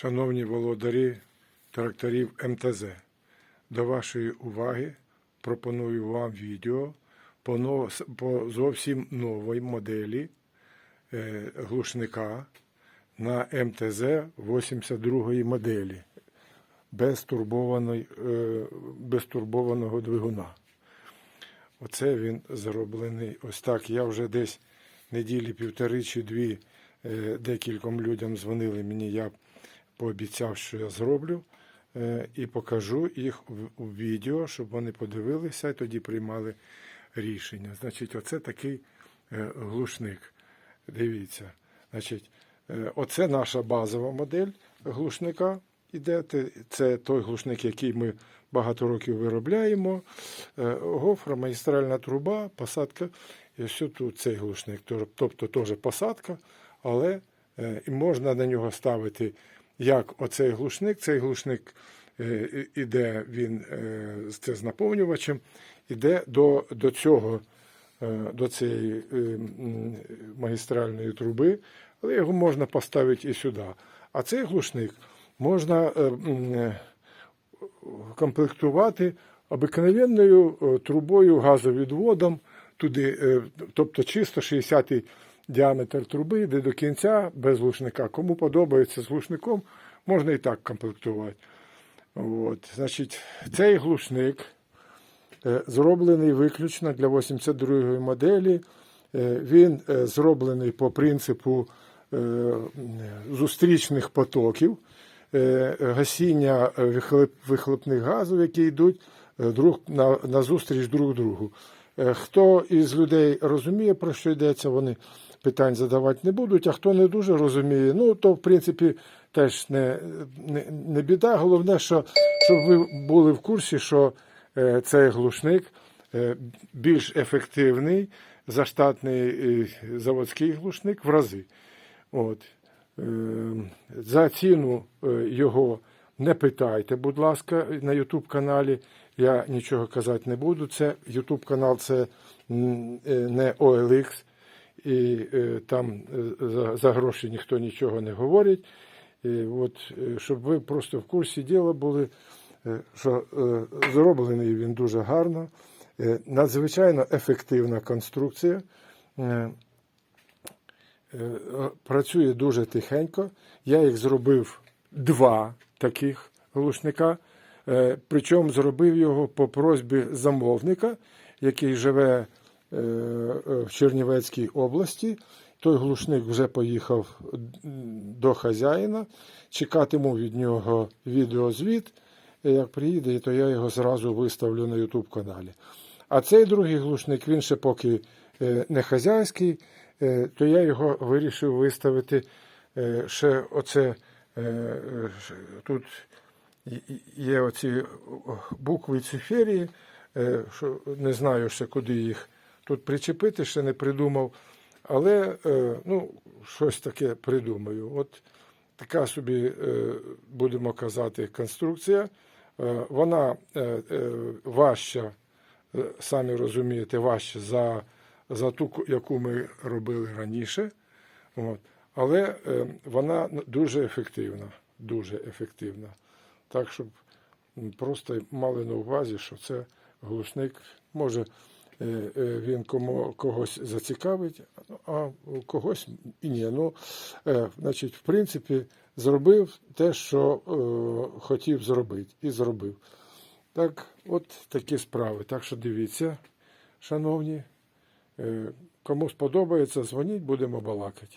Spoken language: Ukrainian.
Шановні володарі тракторів МТЗ, до вашої уваги пропоную вам відео по, зовсім новій моделі е, глушника на МТЗ 82 моделі без, е, без турбованого двигуна. Оце він зроблений ось так. Я вже десь неділі півтори чи дві е, декільком людям дзвонили мені. Я пообіцяв, що я зроблю, е, і покажу їх у відео, щоб вони подивилися і тоді приймали рішення. Значить, оце такий е, глушник. Дивіться. Значить, е, оце наша базова модель глушника. Іде. Це той глушник, який ми багато років виробляємо. Гофра, магістральна труба, посадка. І все тут цей глушник. Тобто теж посадка, але можна на нього ставити як оцей глушник. Цей глушник е, іде, він е, це з наповнювачем, іде до, до цього е, до цієї магістральної труби, але його можна поставити і сюди. А цей глушник можна комплектувати обикновенною трубою газовідводом, туди, тобто чисто 60 діаметр труби йде до кінця без глушника. Кому подобається з глушником, можна і так комплектувати. От, значить, цей глушник е, зроблений виключно для 82-ї моделі. Е, Він е, зроблений по принципу зустрічних потоків, гасіння вихлопних газів, які йдуть друг на, на зустріч друг другу. Е, Хто із людей розуміє, про що йдеться, вони питань задавати не будуть, а хто не дуже розуміє, ну то в принципі теж не, не, не біда. Головне, що, щоб ви були в курсі, що е, цей глушник е, більш ефективний за штатний е, заводський глушник в рази. От. Е, За ціну е, його не питайте, будь ласка, на YouTube каналі. Я нічого казати не буду. Це YouTube канал це е, не OLX, і е, там е, за, за гроші ніхто нічого не говорить. І от, щоб ви просто в курсі діла були, що зроблений він дуже гарно, надзвичайно ефективна конструкція. Працює дуже тихенько. Я їх зробив два таких глушника. Е, Причому зробив його по просьбі замовника, який живе е, в Чернівецькій області. Той глушник вже поїхав до хазяїна. Чекатиму від нього відеозвіт. Е, Як приїде, то я його зразу виставлю на YouTube каналі. А цей другий глушник, він ще поки не хазяйський, то я його вирішив виставити ще оце тут і- і- є оці букви циферії, е, що не знаю ще куди їх тут причепити, ще не придумав. Але е, ну, щось таке придумаю. От така собі, е, будемо казати, конструкція. Е, Вона е, е, важча, е, самі розумієте, важча за, за ту, яку ми робили раніше. От. Але е, вона дуже ефективна. Дуже ефективна. Так, щоб просто мали на увазі, що це глушник. Може, е, е, він кому, когось зацікавить, а когось і ні. Ну, значить, в принципі, зробив те, що е, хотів зробити, і зробив. Так, от такі справи. Так що дивіться, шановні. Кому сподобається, дзвоніть, будемо балакати.